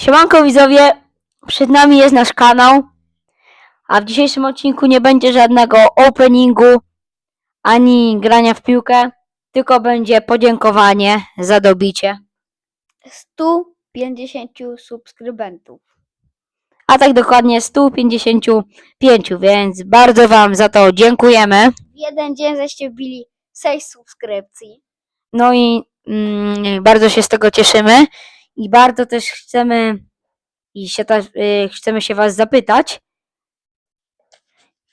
Siemanko widzowie, przed nami jest nasz kanał, a w dzisiejszym odcinku nie będzie żadnego openingu ani grania w piłkę, tylko będzie podziękowanie za dobicie. 150 subskrybentów. A tak dokładnie 155, więc bardzo Wam za to dziękujemy. W jeden dzień żeście wbili 6 subskrypcji. No i mm, bardzo się z tego cieszymy i bardzo też chcemy i się ta, y, chcemy się was zapytać,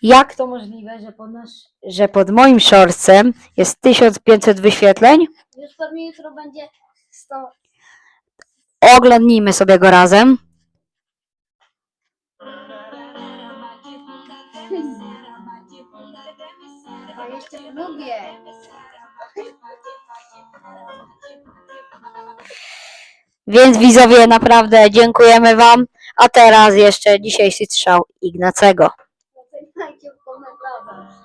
jak to możliwe, że pod, nasz, że pod moim shortsem jest 1500 wyświetleń? Już pewnie jutro będzie 100. Oglądnijmy sobie go razem. A jeszcze lubię. Więc widzowie, naprawdę dziękujemy wam. A teraz jeszcze dzisiejszy strzał Ignacego. Komentarzach.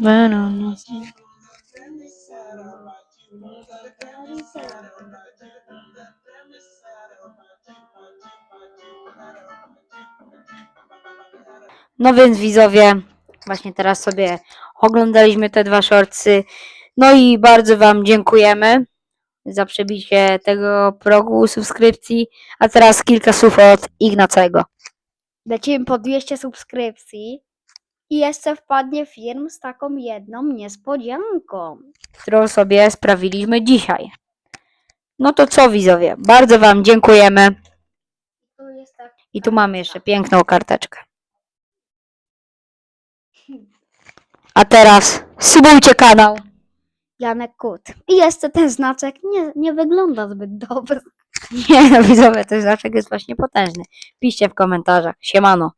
No więc widzowie, właśnie teraz sobie oglądaliśmy te dwa shortsy. No i bardzo Wam dziękujemy za przebicie tego progu subskrypcji. A teraz kilka słów od Ignacego. Lecimy po 200 subskrypcji. I jeszcze wpadnie film z taką jedną niespodzianką. którą sobie sprawiliśmy dzisiaj. No to co widzowie, bardzo Wam dziękujemy. Tak. I tu mamy jeszcze piękną karteczkę. A teraz subujcie kanał. Janek Kut. I jeszcze ten znaczek nie, nie wygląda zbyt dobrze. Nie no widzowie, ten znaczek jest właśnie potężny. Piszcie w komentarzach. Siemano.